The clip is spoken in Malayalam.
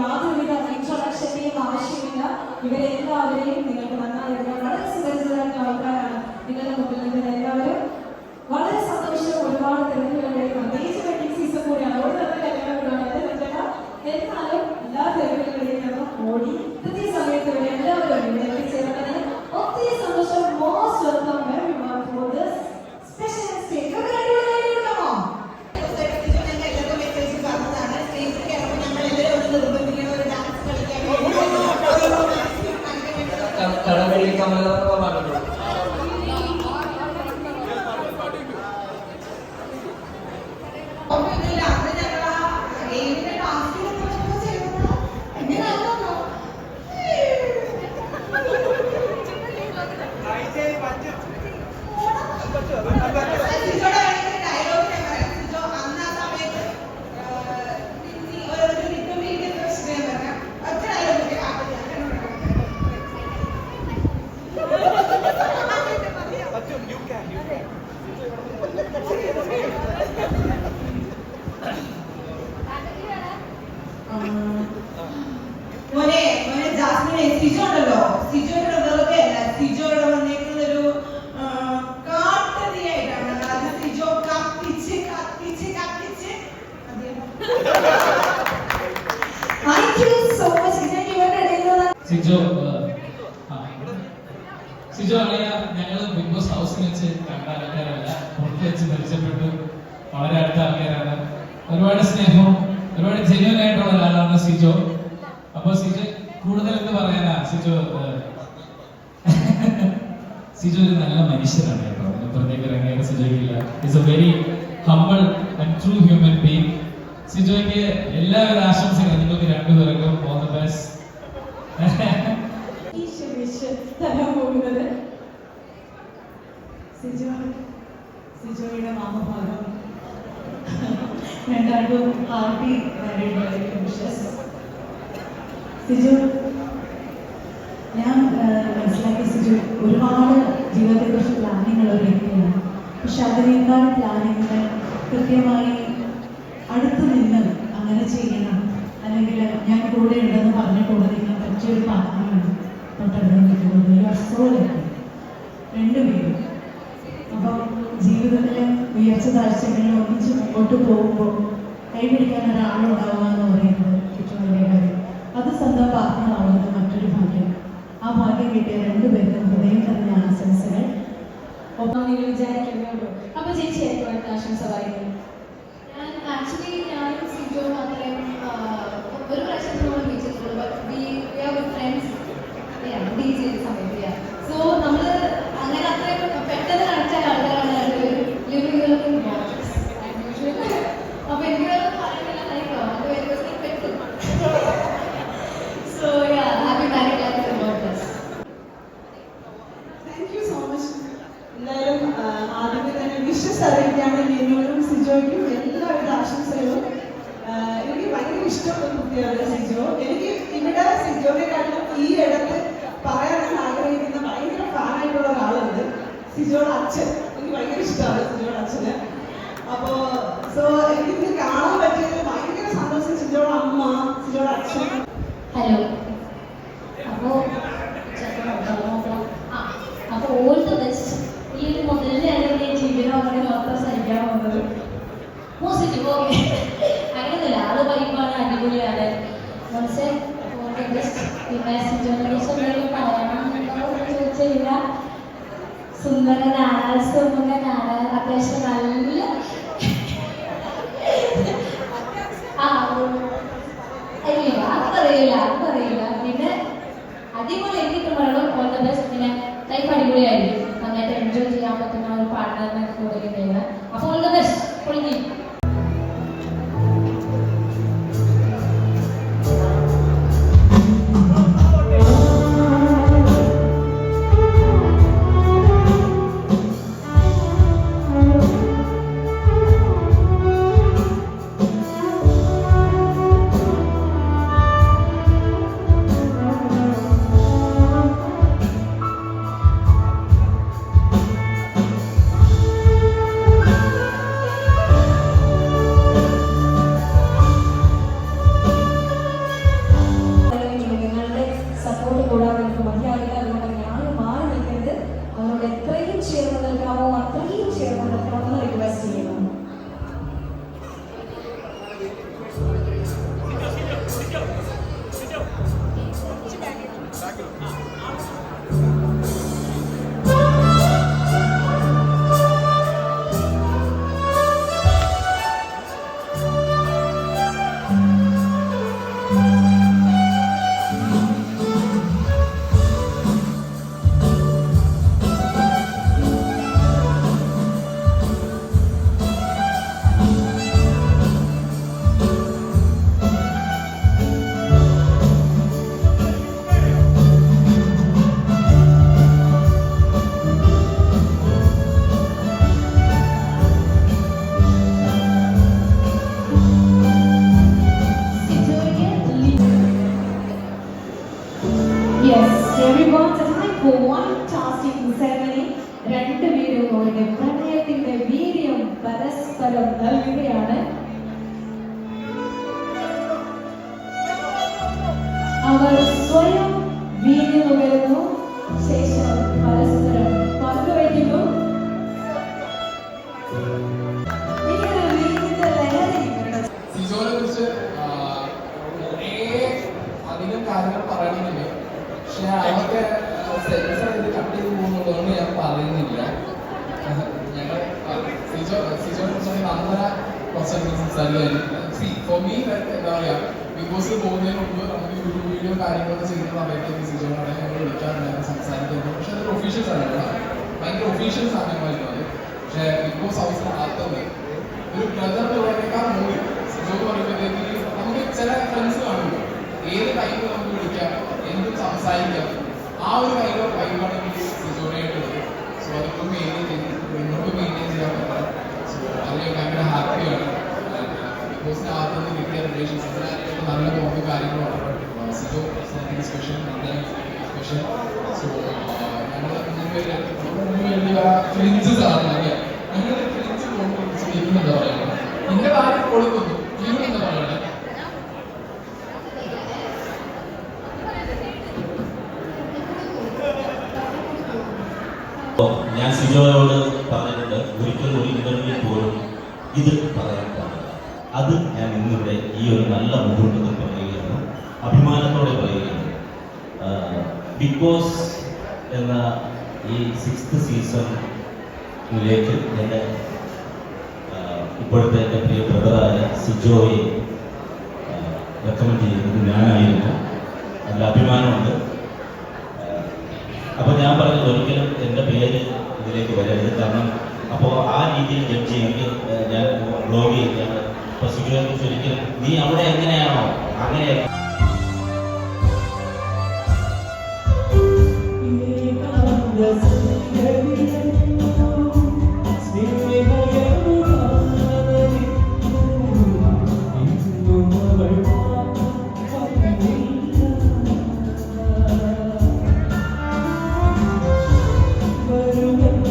യാതൊരുവിധ ഇൻട്രൊഡക്ഷന്റെയും ആവശ്യമില്ല. ഇവരെല്ലാവരെയും നിങ്ങൾക്ക് നന്നായി വളരെ സുരക്ഷിതരായ ആൾക്കാരാണ് നിങ്ങളുടെ മുമ്പിൽ നിന്ന് ഞങ്ങൾ ബിഗ് ബോസ് ഹൗസിൽ വെച്ച് കണ്ട ആൾക്കാരല്ല പുറത്ത് വെച്ച് പരിചയപ്പെട്ടു. വളരെ അടുത്ത ആൾക്കാരാണ്. ഒരുപാട് സ്നേഹവും ഒരുപാട് ജെന്യൂൻ ആയിട്ടുള്ള ഒരാളാണ് സിജോ. അപ്പൊ സിജോ കൂടുതൽ എന്ത് പറയാനാ? സിജോ സിജോ ഒരു നല്ല മനുഷ്യനാണ് കേട്ടോ. പുറത്തേക്ക് ഇറങ്ങിയ സിജോയ്ക്കില്ല. It's a very humble and true human being സിജോയ്ക്ക് എല്ലാവിധ ആശംസകളും നിങ്ങൾക്ക് രണ്ടുപേർക്കും. ഓൾ ദ ബെസ്റ്റ് തരാൻ പോകുന്നത്. സിജോ സിജോയുടെ മാമഭാഗം. മാരീഡ് വിഷസ് സിജു ഞാൻ മനസ്സിലാക്കിയ സിജു ഒരുപാട് ജീവിതത്തെക്കുറിച്ച് പ്ലാനിങ്ങൾ ഒരു വ്യക്തിയാണ് പക്ഷെ അതിനേക്കാൾ പ്ലാനിങ്ങൾ കൃത്യമായി അടുത്ത് നിന്ന് അങ്ങനെ ചെയ്യണം. അല്ലെങ്കിൽ ഞാൻ കൂടെ ഉണ്ടെന്ന് പറഞ്ഞു കൂടെ നിൽക്കാൻ പറ്റിയ ഒരു പാർട്ട്ണറാണ് തൊട്ടടുത്ത് നിൽക്കുന്നത്. രണ്ടുപേരും. ഉയർച്ച താഴ്ചകളിൽ ഒന്നിച്ച് മുമ്പോട്ട് പോകുമ്പോൾ കൈപിടിക്കാൻ ഒരാളുണ്ടാവുക എന്ന് പറയുന്നത് ഏറ്റവും വലിയ കാര്യം. അത് സ്വന്തം പാർട്ട്ണറാവുന്നത് മറ്റൊരു ഭാഗ്യം. ആ ഭാഗ്യം കിട്ടിയ രണ്ടുപേർക്കും ഹൃദയം തന്നെ ആശംസകൾ. ഒപ്പം നിങ്ങൾ വിചാരിക്കുന്നേ ഉള്ളൂ അപ്പൊ ചേച്ചി അടുത്ത ആശംസ പറയുന്നു. ഞാൻ ആക്ച്വലി ഞാനും സിജോ മാത്രമേ ഒരു പ്രാവശ്യം നമ്മൾ but we are friends D J സമയത്ത് സോ നമ്മൾ അങ്ങനെ അത്രയും പെട്ടെന്ന് കണക്ട് ആയ ആൾക്കാരാണ് രണ്ടുപേരും ലിവിംഗ് അപ്പൊ എനിക്ക് വേറെ പറയുന്നില്ല ലൈക്ക് അത് വരുമ്പോൾ പെട്ടെന്ന് so yeah happy married life about this thank you so much എന്തായാലും ആ, ആദ്യമേ തന്നെ വിഷസ് അറിയിക്കുകയാണ് ലിനോനും സിജോയ്ക്കും എല്ലാവിധ ആശംസകളും ആ, എനിക്ക് ഭയങ്കര ഇഷ്ടപ്പെട്ട കുട്ടിയാണ് സിജോ എനിക്ക് ഇവിടെ സിജോനെക്കാളും ഈ ഇടത്ത് പറയാൻ ഞാൻ ആഗ്രഹിക്കുന്ന ഭയങ്കര ഫാനായിട്ടുള്ള ഒരാളുണ്ട് സിജോയുടെ അച്ഛൻ. എനിക്ക് ഭയങ്കര ഇഷ്ടമാണ് സിജോയുടെ അച്ഛന്. അപ്പോ സോ എനിക്ക് കാണാൻ പറ്റിയത് ഭയങ്കര സന്തോഷം സിജോയുടെ അമ്മ സിജോയുടെ അച്ഛൻ. ഹലോ അപ്പോ അപ്പൊ. ഓൾ ദ ബെസ്റ്റ് ഈ ഒരു മുതലിന്റെ അല്ലെങ്കിൽ ജീവിതം അങ്ങനെ മാത്രം സഹിക്കാൻ വന്നത്. പോസിറ്റീവ് ഓക്കെ അങ്ങനെയൊന്നുമില്ല. ആൾ വൈബാണ് അടിപൊളിയാണ്. മനസ്സിലായി ബെസ്റ്റ് പിന്നെ സിജോനെ കുറിച്ച് എന്തെങ്കിലും പറയണം എന്നൊന്നും ചോദിച്ചില്ല സുന്ദരനാണ് സുമുഖനാണ് അത്യാവശ്യം നല്ല ഇല്ല അത് പറയില്ല അത് പറയില്ല പിന്നെ അടിപൊളി എനിക്ക് പറയണം ഓൾ ബെസ്റ്റ് പിന്നെ ലൈഫ് അടിപൊളിയായിരിക്കും. നന്നായിട്ട് എൻജോയ് ചെയ്യാൻ പറ്റുന്ന ഒരു പാർട്ട്ണറിനെ കൂടുതൽ അപ്പോൾ ഓൾ ദ ബെസ്റ്റ് പൊളിക്കും സിജോ സിജോനെ കുറിച്ചാണെങ്കിൽ അങ്ങനെ കുറച്ചധികം സംസാരിക്കാനില്ല സി ഫോർ മീ എന്താ പറയുക ബിഗ് ബോസിൽ പോകുന്നതിന് മുമ്പ് നമുക്ക് യൂട്യൂബ് വീഡിയോ കാര്യങ്ങളൊക്കെ ചെയ്യുന്ന സമയത്ത് സിജോനാണ് ഞങ്ങൾ വിളിക്കാറുണ്ടായിരുന്നു സംസാരിക്കുന്നത് പക്ഷെ അതൊരു ഒഫീഷ്യൽസ് ആണ് കേട്ടോ ഭയങ്കര ഒഫീഷ്യൽസ് ആണ് ഞങ്ങൾ അത് പക്ഷേ ബിഗ് ബോസ് ഹൗസിന് അകത്തുണ്ട് ഒരു ബ്രദർ ഉള്ളതിനേക്കാൾ മൂവി സിജോ എന്ന് പറയുമ്പോഴത്തേക്ക് നമുക്ക് ചില ഫ്രണ്ട്സ് കാണുമല്ലോ ഏത് ടൈമിൽ നമുക്ക് വിളിക്കാം? എന്തും സംസാരിക്കാം? ആ ഒരു കൈ വൈബാണ് എനിക്ക് സിജോനായിട്ടുള്ളത് സോ അതിപ്പോൾ മെയിന്റെയിൻ ചെയ്ത് മുന്നോട്ട് മെയിന്റെയിൻ ചെയ്യാൻ പറ്റാം സോ അതിൽ ഭയങ്കര ഹാപ്പിയാണ് ബിഗ് കിട്ടിയ റിലേഷൻസ് റിലേഷൻസിന് നല്ല തോന്നി കാര്യങ്ങളുണ്ട് സിജോ സ്പെഷ്യൽ സ്പെഷ്യൽ സോ ഞങ്ങൾ മൂന്ന് ഫ്രിഞ്ചസ് ആണ് അല്ലേ? ഞങ്ങൾ ഫ്രിഞ്ച് സ്ലീപ്പിന് എന്താ പറയുക? നിന്റെ കാര്യം കൊടുക്കുന്നു സ്ലീപ്പിന് എന്താ ഞാൻ സിജോയോട് പറഞ്ഞിട്ടുണ്ട്. ഒരിക്കലും ഒരു ഇന്റർവ്യൂ പോലും ഇത് പറയാൻ പാടില്ല. അത് ഞാൻ ഇന്നിവിടെ ഈ ഒരു നല്ല മുഹൂർത്തത്തിൽ പറയുകയാണ്. അഭിമാനത്തോടെ പറയുകയാണ്. ബിഗ് ബോസ് എന്ന ഈ സിക്സ്ത് സീസണിലേക്ക് എന്റെ ഇപ്പോഴത്തെ എന്റെ പ്രിയ ബ്രദറായ സിജോയെ റെക്കമെൻഡ് ചെയ്യുന്നത് ഞാനായിരുന്നു. നല്ല അഭിമാനമുണ്ട്. അപ്പോൾ ഞാൻ പറഞ്ഞത് ഒരിക്കലും എന്റെ പേര് ഇതിലേക്ക് വരരുത്. കാരണം അപ്പോൾ ആ രീതിയിൽ ജഡ്ജ് ഞാൻ ബ്ലോഗ് ഇപ്പൊ ഒരിക്കലും നീ അവിടെ എങ്ങനെയാണോ? അങ്ങനെ